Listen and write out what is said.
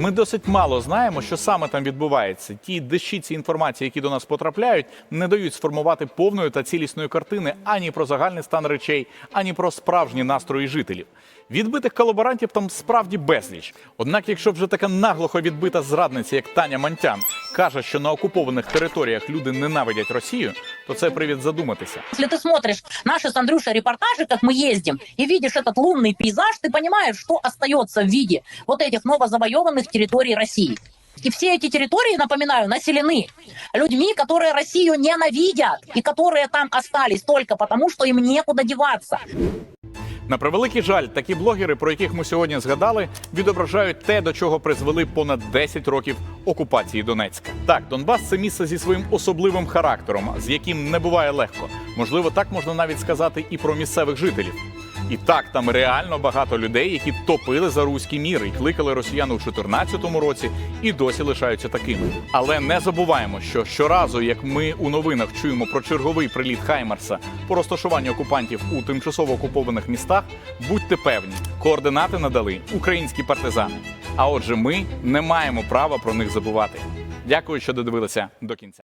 Ми досить мало знаємо, що саме там відбувається. Ті дещиці інформації, які до нас потрапляють, не дають сформувати повної та цілісної картини ані про загальний стан речей, ані про справжні настрої жителів. Відбитих колаборантів там справді безліч. Однак, якщо вже така наглухо відбита зрадниця, як Таня Мантян, каже, що на окупованих територіях люди ненавидять Росію, то це привід задуматися. Если ты смотришь наши с Андрюшей репортажи, как мы ездим, и видишь этот лунный пейзаж, ты понимаешь, что остается в виде вот этих новозавоеванных территорий России. И все эти территории, напоминаю, населены людьми, которые Россию ненавидят и которые там остались только потому, что им некуда деваться. На превеликий жаль, такі блогери, про яких ми сьогодні згадали, відображають те, до чого призвели понад 10 років окупації Донецька. Так, Донбас це місце зі своїм особливим характером, з яким не буває легко. Можливо, так можна навіть сказати і про місцевих жителів. І так, там реально багато людей, які топили за руський мір і кликали росіян у 2014 році, і досі лишаються такими. Але не забуваємо, що щоразу, як ми у новинах чуємо про черговий приліт Хаймарса по розташуванню окупантів у тимчасово окупованих містах, будьте певні, координати надали українські партизани. А отже, ми не маємо права про них забувати. Дякую, що додивилися до кінця.